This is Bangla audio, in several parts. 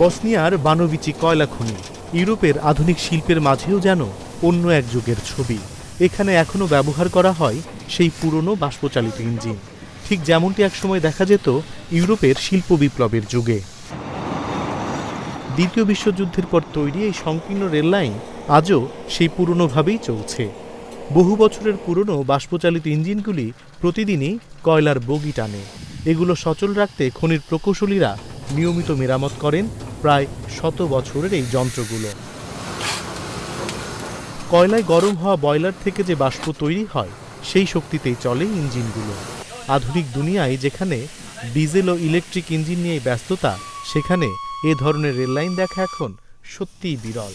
বসনিয়ার বানোভিচি কয়লা খনি, ইউরোপের আধুনিক শিল্পের মাঝেও যেন অন্য এক যুগের ছবি। এখানে এখনও ব্যবহার করা হয় সেই পুরনো বাষ্পচালিত ইঞ্জিন। ঠিক যেমনটি একসময় দেখা যেত ইউরোপের শিল্প বিপ্লবের যুগে। দ্বিতীয় বিশ্বযুদ্ধের পর তৈরি এই সংকীর্ণ রেললাইন আজও সেই পুরনোভাবেই চলছে। বহু বছরের পুরনো বাষ্পচালিত ইঞ্জিনগুলি প্রতিদিনই কয়লার বগি টানে। এগুলো সচল রাখতে খনির প্রকৌশলীরা নিয়মিত মেরামত করেন প্রায় শত বছরের এই যন্ত্রগুলো। কয়লায় গরম হওয়া বয়লার থেকে যে বাষ্প তৈরি হয়, সেই শক্তিতেই চলে ইঞ্জিনগুলো। আধুনিক দুনিয়ায় যেখানে ডিজেল ও ইলেকট্রিক ইঞ্জিন নিয়ে ব্যস্ততা, সেখানে এ ধরনের রেললাইন দেখা এখন সত্যিই বিরল।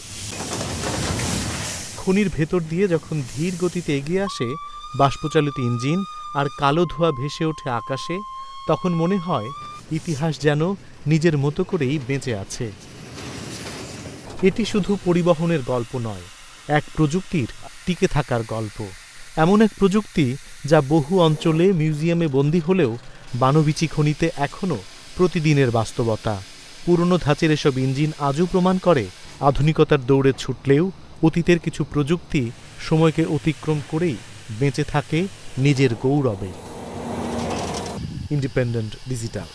খনির ভেতর দিয়ে যখন ধীর গতিতে এগিয়ে আসে বাষ্পচালিত ইঞ্জিন আর কালো ধোঁয়া ভেসে ওঠে আকাশে, তখন মনে হয় ইতিহাস যেন নিজের মতো করেই বেঁচে আছে। এটি শুধু পরিবহনের গল্প নয়, এক প্রযুক্তির টিকে থাকার গল্প। এমন এক প্রযুক্তি যা বহু অঞ্চলে মিউজিয়ামে বন্দী হলেও বানবিচি খনিতে এখনও প্রতিদিনের বাস্তবতা। পুরনো ধাঁচের এসব ইঞ্জিন আজও প্রমাণ করে আধুনিকতার দৌড়ে ছুটলেও অতীতের কিছু প্রযুক্তি সময়কে অতিক্রম করেই বেঁচে থাকে নিজের গৌরবে। Independent digital